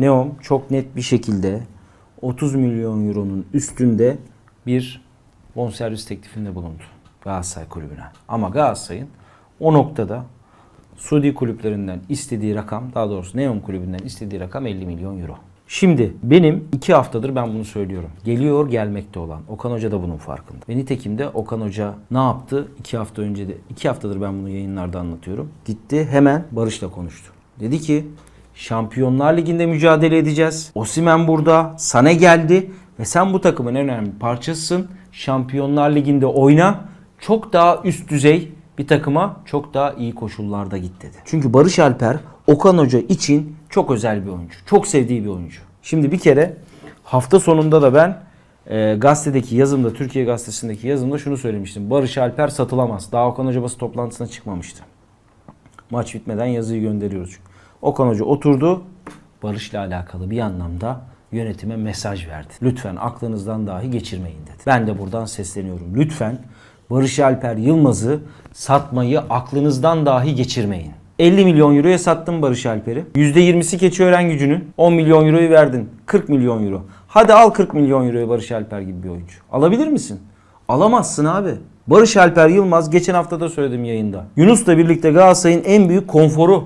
Neom çok net bir şekilde 30 milyon euronun üstünde bir bonservis teklifinde bulundu Galatasaray kulübüne. Ama Galatasaray'ın o noktada Suudi kulüplerinden istediği rakam, daha doğrusu Neom kulübünden istediği rakam 50 milyon euro. Şimdi benim iki haftadır ben bunu söylüyorum. Geliyor gelmekte olan. Okan Hoca da bunun farkında. Ve nitekim de Okan Hoca ne yaptı? İki hafta önce de, iki haftadır ben bunu yayınlarda anlatıyorum. Gitti hemen Barış'la konuştu. Dedi ki Şampiyonlar Ligi'nde mücadele edeceğiz. Osimen burada. Sane geldi. Ve sen bu takımın en önemli parçasısın. Şampiyonlar Ligi'nde oyna. Çok daha üst düzey bir takıma çok daha iyi koşullarda git dedi. Çünkü Barış Alper Okan Hoca için çok özel bir oyuncu. Çok sevdiği bir oyuncu. Şimdi bir kere hafta sonunda da ben e, gazetedeki yazımda, Türkiye Gazetesi'ndeki yazımda şunu söylemiştim. Barış Alper satılamaz. Daha Okan Hoca basın toplantısına çıkmamıştı. Maç bitmeden yazıyı gönderiyoruz. çünkü. Okan Hoca oturdu. Barış'la alakalı bir anlamda yönetime mesaj verdi. Lütfen aklınızdan dahi geçirmeyin dedi. Ben de buradan sesleniyorum. Lütfen Barış Alper Yılmaz'ı satmayı aklınızdan dahi geçirmeyin. 50 milyon euroya sattın Barış Alper'i. %20'si Keçiören gücünün. 10 milyon euroyu verdin. 40 milyon euro. Hadi al 40 milyon euroya Barış Alper gibi bir oyuncu. Alabilir misin? Alamazsın abi. Barış Alper Yılmaz geçen hafta da söyledim yayında. Yunus'la birlikte Galatasaray'ın en büyük konforu.